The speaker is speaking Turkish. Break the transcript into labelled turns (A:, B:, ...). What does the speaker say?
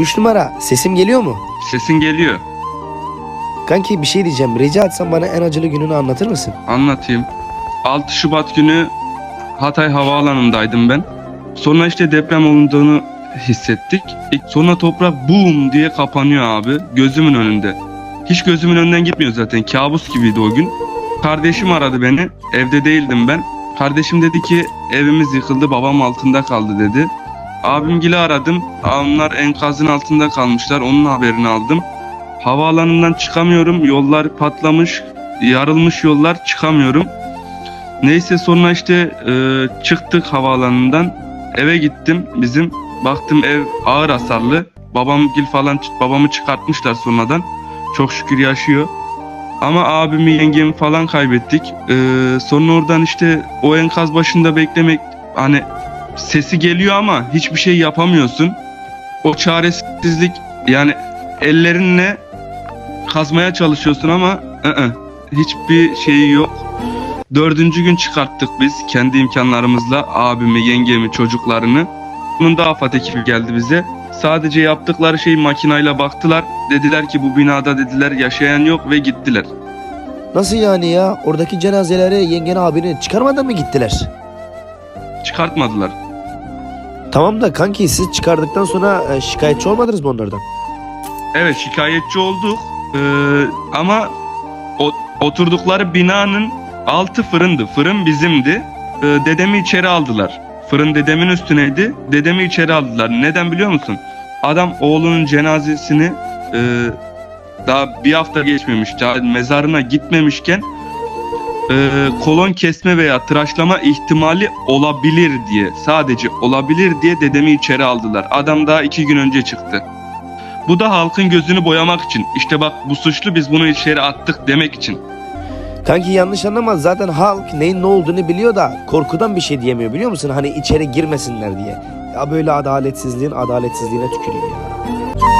A: Üç numara sesim geliyor mu?
B: Sesin geliyor.
A: Kanki bir şey diyeceğim. Rica etsem bana en acılı gününü anlatır mısın?
B: Anlatayım. 6 Şubat günü Hatay Havaalanı'ndaydım ben. Sonra işte deprem olduğunu hissettik. İlk- Sonra toprak boom diye kapanıyor abi gözümün önünde. Hiç gözümün önünden gitmiyor zaten. Kabus gibiydi o gün. Kardeşim aradı beni. Evde değildim ben. Kardeşim dedi ki evimiz yıkıldı babam altında kaldı dedi. Abimgili aradım. Onlar enkazın altında kalmışlar. Onun haberini aldım. Havaalanından çıkamıyorum. Yollar patlamış. Yarılmış yollar çıkamıyorum. Neyse sonra işte e, çıktık havaalanından. Eve gittim bizim. Baktım ev ağır hasarlı. Babam gil falan babamı çıkartmışlar sonradan. Çok şükür yaşıyor. Ama abimi yengemi falan kaybettik. E, sonra oradan işte o enkaz başında beklemek hani sesi geliyor ama hiçbir şey yapamıyorsun. O çaresizlik yani ellerinle kazmaya çalışıyorsun ama ı-ı, hiçbir şeyi yok. Dördüncü gün çıkarttık biz kendi imkanlarımızla abimi, yengemi, çocuklarını. Bunun da AFAD ekibi geldi bize. Sadece yaptıkları şey makinayla baktılar. Dediler ki bu binada dediler yaşayan yok ve gittiler.
A: Nasıl yani ya? Oradaki cenazeleri yengen abini çıkarmadan mı gittiler?
B: Çıkartmadılar.
A: Tamam da kanki siz çıkardıktan sonra e, şikayetçi olmadınız mı onlardan?
B: Evet şikayetçi olduk Ee, ama o, oturdukları binanın altı fırındı. Fırın bizimdi. Ee, dedemi içeri aldılar. Fırın dedemin üstüneydi. Dedemi içeri aldılar. Neden biliyor musun? Adam oğlunun cenazesini e, daha bir hafta geçmemiş, daha mezarına gitmemişken e, kolon kesme veya tıraşlama ihtimali olabilir diye, sadece olabilir diye dedemi içeri aldılar. Adam daha iki gün önce çıktı. Bu da halkın gözünü boyamak için. İşte bak bu suçlu biz bunu içeri attık demek için.
A: Kanki yanlış anlama zaten halk neyin ne olduğunu biliyor da korkudan bir şey diyemiyor biliyor musun? Hani içeri girmesinler diye. Ya böyle adaletsizliğin adaletsizliğine tüküreyim ya.